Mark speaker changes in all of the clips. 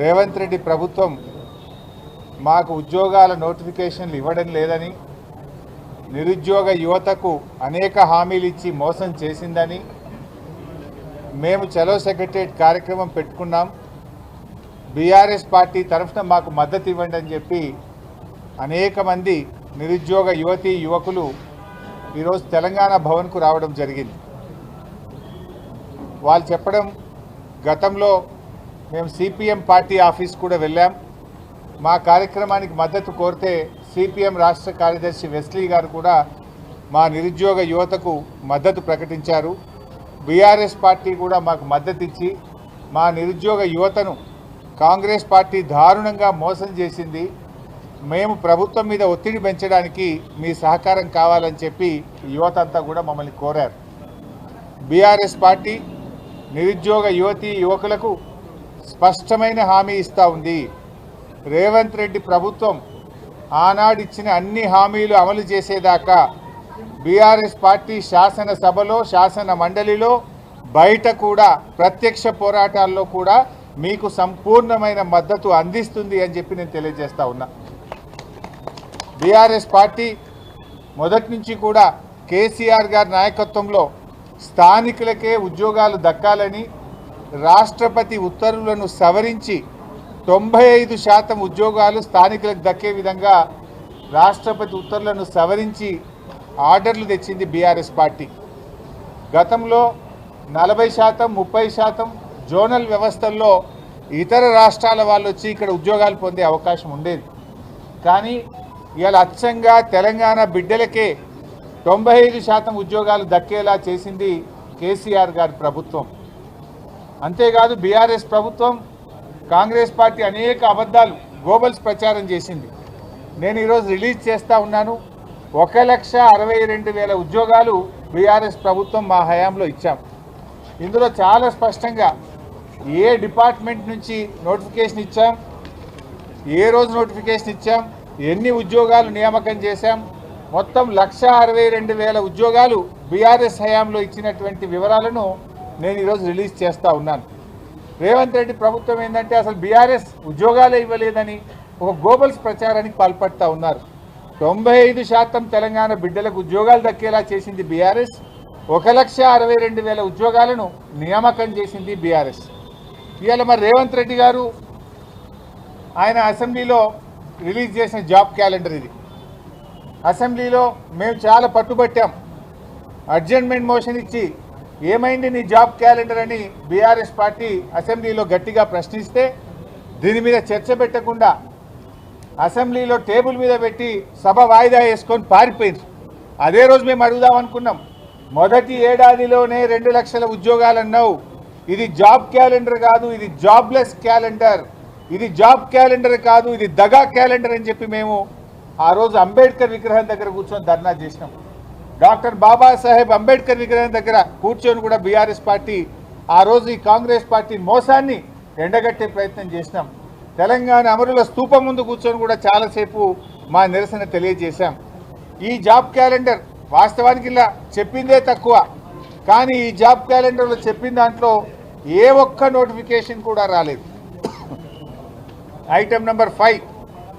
Speaker 1: రేవంత్ రెడ్డి ప్రభుత్వం మాకు ఉద్యోగాల నోటిఫికేషన్లు ఇవ్వడం లేదని నిరుద్యోగ యువతకు అనేక హామీలు ఇచ్చి మోసం చేసిందని మేము చలో సెక్రటరియట్ కార్యక్రమం పెట్టుకున్నాం. బీఆర్ఎస్ పార్టీ తరఫున మాకు మద్దతు ఇవ్వండి అని చెప్పి అనేక మంది నిరుద్యోగ యువతీ యువకులు ఈరోజు తెలంగాణ భవన్కు రావడం జరిగింది. వాళ్ళు చెప్పడం గతంలో మేము సిపిఎం పార్టీ ఆఫీస్ కూడా వెళ్ళాం. మా కార్యక్రమానికి మద్దతు కోరితే సిపిఎం రాష్ట్ర కార్యదర్శి వెస్లీ గారు కూడా మా నిరుద్యోగ యువతకు మద్దతు ప్రకటించారు. బీఆర్ఎస్ పార్టీ కూడా మాకు మద్దతు ఇచ్చి మా నిరుద్యోగ యువతను కాంగ్రెస్ పార్టీ దారుణంగా మోసం చేసింది. మేము ప్రభుత్వం మీద ఒత్తిడి పెంచడానికి మీ సహకారం కావాలని చెప్పి యువత అంతా కూడా మమ్మల్ని కోరారు. బీఆర్ఎస్ పార్టీ నిరుద్యోగ యువతీ యువకులకు స్పష్టమైన హామీ ఇస్తూ ఉంది. రేవంత్ రెడ్డి ప్రభుత్వం ఆనాడిచ్చిన అన్ని హామీలు అమలు చేసేదాకా బీఆర్ఎస్ పార్టీ శాసనసభలో శాసన మండలిలో బయట కూడా ప్రత్యక్ష పోరాటాల్లో కూడా మీకు సంపూర్ణమైన మద్దతు అందిస్తుంది అని చెప్పి నేను తెలియజేస్తా ఉన్నా. బీఆర్ఎస్ పార్టీ మొదటి నుంచి కూడా కేసీఆర్ గారి నాయకత్వంలో స్థానికులకే ఉద్యోగాలు దక్కాలని రాష్ట్రపతి ఉత్తర్వులను సవరించి తొంభై ఐదు శాతం ఉద్యోగాలు స్థానికులకు దక్కే విధంగా రాష్ట్రపతి ఉత్తర్వులను సవరించి ఆర్డర్లు తెచ్చింది బీఆర్ఎస్ పార్టీ. గతంలో నలభై శాతం ముప్పై శాతం జోనల్ వ్యవస్థల్లో ఇతర రాష్ట్రాల వాళ్ళు వచ్చి ఇక్కడ ఉద్యోగాలు పొందే అవకాశం ఉండేది. కానీ ఇవాళ అచ్చంగా తెలంగాణ బిడ్డలకే తొంభై ఐదు శాతం ఉద్యోగాలు దక్కేలా చేసింది కేసీఆర్ గారి ప్రభుత్వం. అంతేకాదు బీఆర్ఎస్ ప్రభుత్వం కాంగ్రెస్ పార్టీ అనేక అబద్ధాలు గోబల్స్ ప్రచారం చేసింది. నేను ఈరోజు రిలీజ్ చేస్తూ ఉన్నాను. ఒక లక్ష అరవై రెండు వేల ఉద్యోగాలు బీఆర్ఎస్ ప్రభుత్వం మా హయాంలో ఇచ్చాం. ఇందులో చాలా స్పష్టంగా ఏ డిపార్ట్మెంట్ నుంచి నోటిఫికేషన్ ఇచ్చాం ఏ రోజు నోటిఫికేషన్ ఇచ్చాం ఎన్ని ఉద్యోగాలు నియామకం చేశాం మొత్తం లక్ష అరవై రెండు వేల ఉద్యోగాలు బీఆర్ఎస్ హయాంలో ఇచ్చినటువంటి వివరాలను నేను ఈరోజు రిలీజ్ చేస్తూ ఉన్నాను. రేవంత్ రెడ్డి ప్రభుత్వం ఏంటంటే అసలు బీఆర్ఎస్ ఉద్యోగాలే ఇవ్వలేదని ఒక గోబల్స్ ప్రచారానికి పాల్పడుతూ ఉన్నారు. తొంభై ఐదు శాతం తెలంగాణ బిడ్డలకు ఉద్యోగాలు దక్కేలా చేసింది బీఆర్ఎస్. ఒక లక్ష అరవై రెండు వేల ఉద్యోగాలను నియామకం చేసింది బీఆర్ఎస్. ఇవాళ మరి రేవంత్ రెడ్డి గారు ఆయన అసెంబ్లీలో రిలీజ్ చేసిన జాబ్ క్యాలెండర్ ఇది. అసెంబ్లీలో మేము చాలా పట్టుబట్టాం. అడ్జర్న్మెంట్ మోషన్ ఇచ్చి ఏమైంది నీ జాబ్ క్యాలెండర్ అని బీఆర్ఎస్ పార్టీ అసెంబ్లీలో గట్టిగా ప్రశ్నిస్తే దీని మీద చర్చ పెట్టకుండా అసెంబ్లీలో టేబుల్ మీద పెట్టి సభ వాయిదా వేసుకొని పారిపోయింది అదే రోజు మేము అడుగుదాం అనుకున్నాం. మొదటి ఏడాదిలోనే రెండు లక్షల ఉద్యోగాలు అన్నావు. ఇది జాబ్ క్యాలెండర్ కాదు ఇది జాబ్లెస్ క్యాలెండర్. ఇది జాబ్ క్యాలెండర్ కాదు ఇది దగా క్యాలెండర్ అని చెప్పి మేము ఆ రోజు అంబేద్కర్ విగ్రహం దగ్గర కూర్చొని ధర్నా చేసినాం. డాక్టర్ బాబాసాహెబ్ అంబేద్కర్ విగ్రహం దగ్గర కూర్చొని కూడా బీఆర్ఎస్ పార్టీ ఆ రోజు ఈ కాంగ్రెస్ పార్టీ మోసాన్ని ఎండగట్టే ప్రయత్నం చేసినాం. తెలంగాణ అమరుల స్తూపం ముందు కూర్చొని కూడా చాలాసేపు మా నిరసన తెలియజేశాం. ఈ జాబ్ క్యాలెండర్ వాస్తవానికి ఇలా చెప్పిందే తక్కువ. కానీ ఈ జాబ్ క్యాలెండర్లో చెప్పిన దాంట్లో ఏ ఒక్క నోటిఫికేషన్ కూడా రాలేదు. Item number five.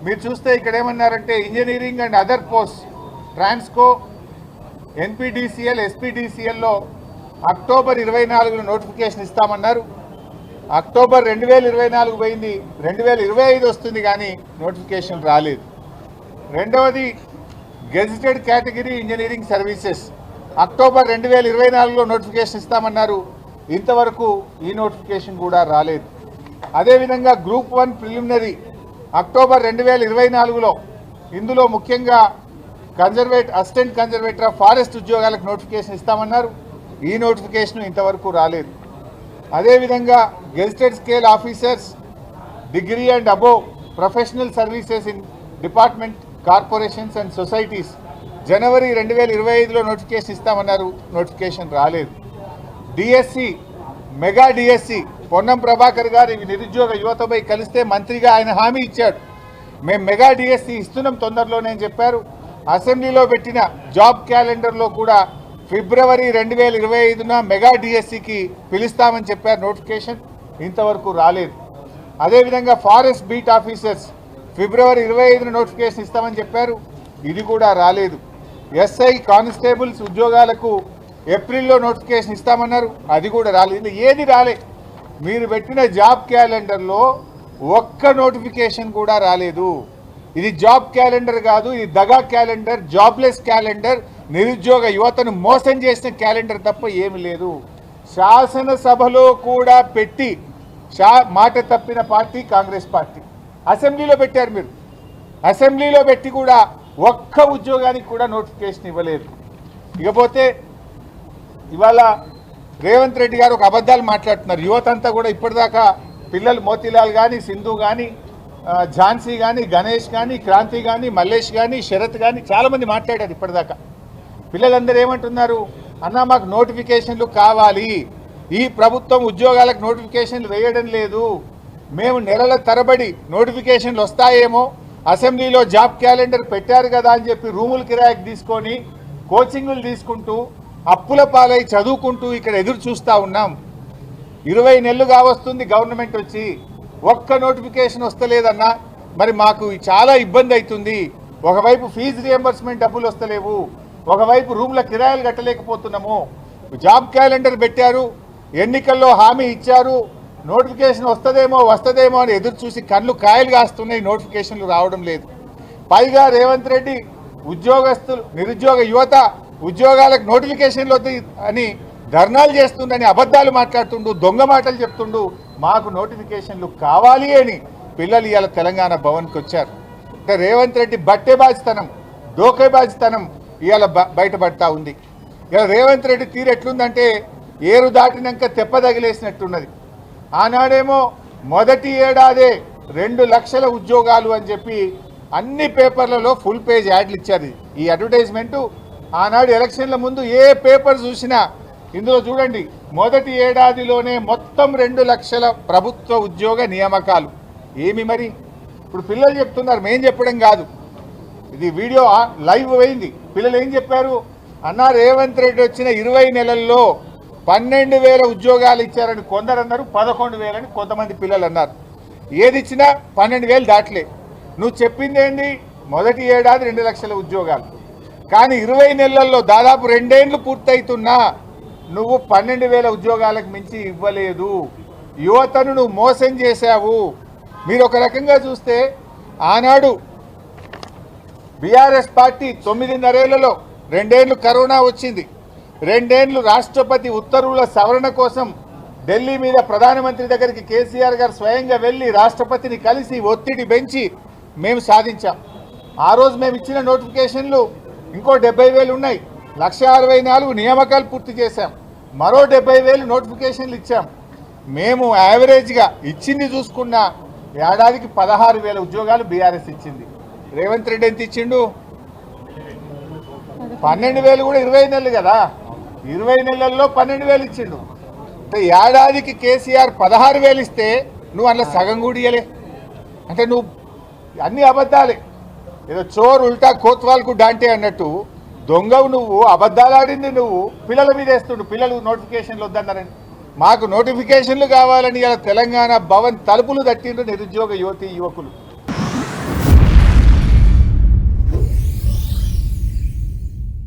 Speaker 1: మీరు చూస్తే ఇక్కడ ఏమన్నారంటే engineering and other post Transco NPDCL ఎస్పీడీసీఎల్లో October ఇరవై నాలుగులో నోటిఫికేషన్ ఇస్తామన్నారు. అక్టోబర్ రెండు వేల ఇరవై నాలుగు పోయింది. రెండు వేల ఇరవై ఐదు వస్తుంది కానీ నోటిఫికేషన్ రాలేదు. రెండవది gazetted category engineering services. October రెండు వేల ఇరవై నాలుగులో నోటిఫికేషన్ ఇస్తామన్నారు. ఇంతవరకు ఈ నోటిఫికేషన్ కూడా రాలేదు. అదేవిధంగా గ్రూప్ వన్ ప్రిలిమినరీ అక్టోబర్ రెండు వేల ఇరవై నాలుగులో ఇందులో ముఖ్యంగా conservate assistant conservator of forest ఉద్యోగాలకు నోటిఫికేషన్ ఇస్తామన్నారు. ఈ నోటిఫికేషన్ ఇంతవరకు రాలేదు. అదేవిధంగా gazetted scale officers degree and above professional services in department corporations and societies జనవరి రెండు వేల ఇరవై ఐదులో నోటిఫికేషన్ ఇస్తామన్నారు. నోటిఫికేషన్ రాలేదు. DSC mega DSC Ponnam Prabhakar garu నిరుద్యోగ యువతపై కలిస్తే మంత్రిగా ఆయన హామీ ఇచ్చాడు. మేము మెగా డిఎస్సి ఇస్తున్నాం తొందరలోనే చెప్పారు. అసెంబ్లీలో పెట్టిన జాబ్ క్యాలెండర్లో కూడా ఫిబ్రవరి రెండు వేల ఇరవై ఐదున మెగా డిఎస్సికి పిలుస్తామని చెప్పారు నోటిఫికేషన్. ఇంతవరకు రాలేదు. అదేవిధంగా ఫారెస్ట్ బీట్ ఆఫీసర్స్ ఫిబ్రవరి ఇరవై ఐదున నోటిఫికేషన్ ఇస్తామని చెప్పారు. ఇది కూడా రాలేదు. ఎస్ఐ కానిస్టేబుల్స్ ఉద్యోగాలకు ఏప్రిల్లో నోటిఫికేషన్ ఇస్తామన్నారు. అది కూడా రాలేదు. ఏది రాలే. మీరు పెట్టిన జాబ్ క్యాలెండర్లో ఒక్క నోటిఫికేషన్ కూడా రాలేదు. ఇది జాబ్ క్యాలెండర్ కాదు ఇది దగా క్యాలెండర్ జాబ్లెస్ క్యాలెండర్. నిరుద్యోగ యువతను మోసం చేసిన క్యాలెండర్ తప్ప ఏమి లేదు. శాసనసభలో కూడా పెట్టి షా మాట తప్పిన పార్టీ కాంగ్రెస్ పార్టీ. అసెంబ్లీలో పెట్టారు మీరు. అసెంబ్లీలో పెట్టి కూడా ఒక్క ఉద్యోగానికి కూడా నోటిఫికేషన్ ఇవ్వలేదు. ఇకపోతే ఇవాళ రేవంత్ రెడ్డి గారు ఒక అబద్ధాలు మాట్లాడుతున్నారు. యువత అంతా కూడా ఇప్పటిదాకా పిల్లలు మోతీలాల్ కానీ సింధు కానీ ఝాన్సీ కానీ గణేష్ కానీ క్రాంతి కానీ మల్లేష్ కానీ శరత్ కానీ చాలామంది మాట్లాడారు ఇప్పటిదాకా. పిల్లలందరూ ఏమంటున్నారు? అన్న మాకు నోటిఫికేషన్లు కావాలి. ఈ ప్రభుత్వం ఉద్యోగాలకు నోటిఫికేషన్లు వేయడం లేదు. మేము నెలల తరబడి నోటిఫికేషన్లు వస్తాయేమో. అసెంబ్లీలో జాబ్ క్యాలెండర్ పెట్టారు కదా అని చెప్పి రూములు కిరాయికి తీసుకొని కోచింగులు తీసుకుంటూ అప్పుల పాలై చదువుకుంటూ ఇక్కడ ఎదురు చూస్తూ ఉన్నాం. ఇరవై నెలలుగా వస్తుంది గవర్నమెంట్ వచ్చి. ఒక్క నోటిఫికేషన్ వస్తలేదన్నా మరి మాకు చాలా ఇబ్బంది అవుతుంది ఒకవైపు ఫీజు రియంబర్స్మెంట్ డబ్బులు వస్తలేవు. ఒకవైపు రూమ్ల కిరాయిలు కట్టలేకపోతున్నాము. జాబ్ క్యాలెండర్ పెట్టారు. ఎన్నికల్లో హామీ ఇచ్చారు. నోటిఫికేషన్ వస్తుందేమో వస్తుందేమో అని ఎదురు చూసి కళ్ళు కాయలు కాస్తున్నాయి. నోటిఫికేషన్లు రావడం లేదు. పైగా రేవంత్ రెడ్డి ఉద్యోగస్తులు నిరుద్యోగ యువత ఉద్యోగాలకు నోటిఫికేషన్లు అని ధర్నాలు చేస్తుండని అబద్ధాలు మాట్లాడుతుండు దొంగ మాటలు చెప్తుండు మాకు నోటిఫికేషన్లు కావాలి అని పిల్లలు ఇవాళ తెలంగాణ భవన్కి వచ్చారు. అంటే రేవంత్ రెడ్డి బట్టే బాధితనం దోకే బాధితనం ఇవాళ బయటపడతా ఉంది. ఇలా రేవంత్ రెడ్డి తీరు ఎట్లుందంటే ఏరు దాటినాక తెప్ప తగిలేసినట్టున్నది. ఆనాడేమో మొదటి ఏడాదే రెండు లక్షల ఉద్యోగాలు అని చెప్పి అన్ని పేపర్లలో ఫుల్ పేజ్ యాడ్లు ఇచ్చారు. ఈ అడ్వర్టైజ్మెంటు ఆనాడు ఎలక్షన్ల ముందు ఏ పేపర్ చూసినా ఇందులో చూడండి మొదటి ఏడాదిలోనే మొత్తం రెండు లక్షల ప్రభుత్వ ఉద్యోగ నియామకాలు. ఏమి మరి? ఇప్పుడు పిల్లలు చెప్తున్నారు మేం చెప్పడం కాదు. ఇది వీడియో లైవ్ పోయింది. పిల్లలు ఏం చెప్పారు? అన్నా రేవంత్ రెడ్డి వచ్చిన ఇరవై నెలల్లో పన్నెండు వేల ఉద్యోగాలు ఇచ్చారని కొందరు అన్నారు పదకొండు వేలని కొంతమంది పిల్లలు అన్నారు. ఏది ఇచ్చినా పన్నెండు వేలు దాటలే. నువ్వు చెప్పింది ఏంటి మొదటి ఏడాది రెండు లక్షల ఉద్యోగాలు. కానీ ఇరవై నెలల్లో దాదాపు రెండేండ్లు పూర్తయితున్నా నువ్వు పన్నెండు వేల ఉద్యోగాలకు మించి ఇవ్వలేదు. యువతను నువ్వు మోసం చేశావు. మీరు ఒక రకంగా చూస్తే ఆనాడు బీఆర్ఎస్ పార్టీ తొమ్మిదిన్నరేళ్ళలో రెండేళ్ళు కరోనా వచ్చింది. రెండేళ్ళు రాష్ట్రపతి ఉత్తర్వుల సవరణ కోసం ఢిల్లీ మీద ప్రధానమంత్రి దగ్గరికి కేసీఆర్ గారు స్వయంగా వెళ్ళి రాష్ట్రపతిని కలిసి ఒత్తిడి పెంచి మేము సాధించాం. ఆ రోజు మేము ఇచ్చిన నోటిఫికేషన్లు ఇంకో డెబ్బై వేలు ఉన్నాయి. లక్ష అరవై నాలుగు నియామకాలు పూర్తి చేశాం. మరో డెబ్బై వేలు నోటిఫికేషన్లు ఇచ్చాం. మేము యావరేజ్గా ఇచ్చింది చూసుకున్న ఏడాదికి పదహారు వేల ఉద్యోగాలు బీఆర్ఎస్ ఇచ్చింది. రేవంత్ రెడ్డి ఎంత ఇచ్చిండు? పన్నెండు వేలు కూడా ఇరవై నెలలు కదా. ఇరవై నెలల్లో పన్నెండు వేలు ఇచ్చిండు. అంటే ఏడాదికి కేసీఆర్ పదహారు వేలు ఇస్తే నువ్వు అందులో సగం కూడియలే అంటే నువ్వు అన్ని అబద్ధాలే. ఏదో చోర్ ఉల్టా కోత్వాల్కు డాంటే అన్నట్టు దొంగవు నువ్వు అబద్ధాలాడింది నువ్వు పిల్లల మీద వేస్తుండు. పిల్లలు నోటిఫికేషన్లు వద్దన్నారని. మాకు నోటిఫికేషన్లు కావాలని ఇలా తెలంగాణ భవన్ తలుపులు తట్టిండ్రు నిరుద్యోగ యువతి యువకులు.